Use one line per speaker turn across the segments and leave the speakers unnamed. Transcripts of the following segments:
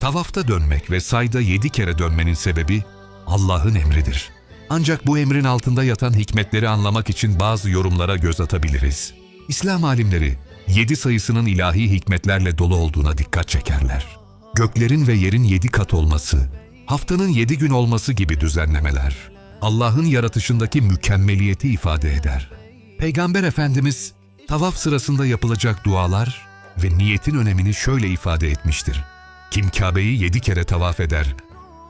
Tavafta dönmek ve sayda yedi kere dönmenin sebebi Allah'ın emridir. Ancak bu emrin altında yatan hikmetleri anlamak için bazı yorumlara göz atabiliriz. İslam alimleri yedi sayısının ilahi hikmetlerle dolu olduğuna dikkat çekerler. Göklerin ve yerin yedi kat olması, haftanın yedi gün olması gibi düzenlemeler, Allah'ın yaratışındaki mükemmeliyeti ifade eder. Peygamber Efendimiz tavaf sırasında yapılacak dualar ve niyetin önemini şöyle ifade etmiştir. Kim Kabe'yi yedi kere tavaf eder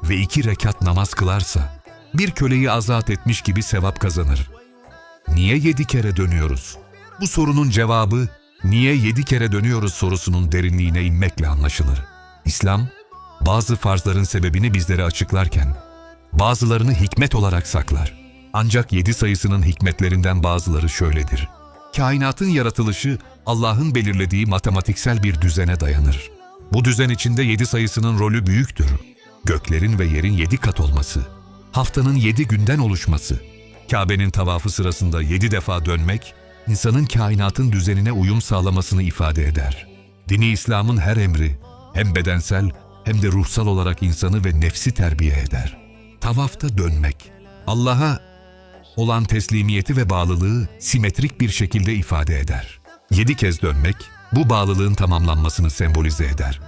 ve iki rekat namaz kılarsa, bir köleyi azat etmiş gibi sevap kazanır. Niye yedi kere dönüyoruz? Bu sorunun cevabı, niye yedi kere dönüyoruz sorusunun derinliğine inmekle anlaşılır. İslam, bazı farzların sebebini bizlere açıklarken, bazılarını hikmet olarak saklar. Ancak yedi sayısının hikmetlerinden bazıları şöyledir. Kainatın yaratılışı Allah'ın belirlediği matematiksel bir düzene dayanır. Bu düzen içinde yedi sayısının rolü büyüktür. Göklerin ve yerin yedi kat olması, haftanın yedi günden oluşması, Kabe'nin tavafı sırasında yedi defa dönmek, insanın kainatın düzenine uyum sağlamasını ifade eder. Dini İslam'ın her emri, hem bedensel hem de ruhsal olarak insanı ve nefsi terbiye eder. Tavafta dönmek, Allah'a olan teslimiyeti ve bağlılığı simetrik bir şekilde ifade eder. Yedi kez dönmek, bu bağlılığın tamamlanmasını sembolize eder.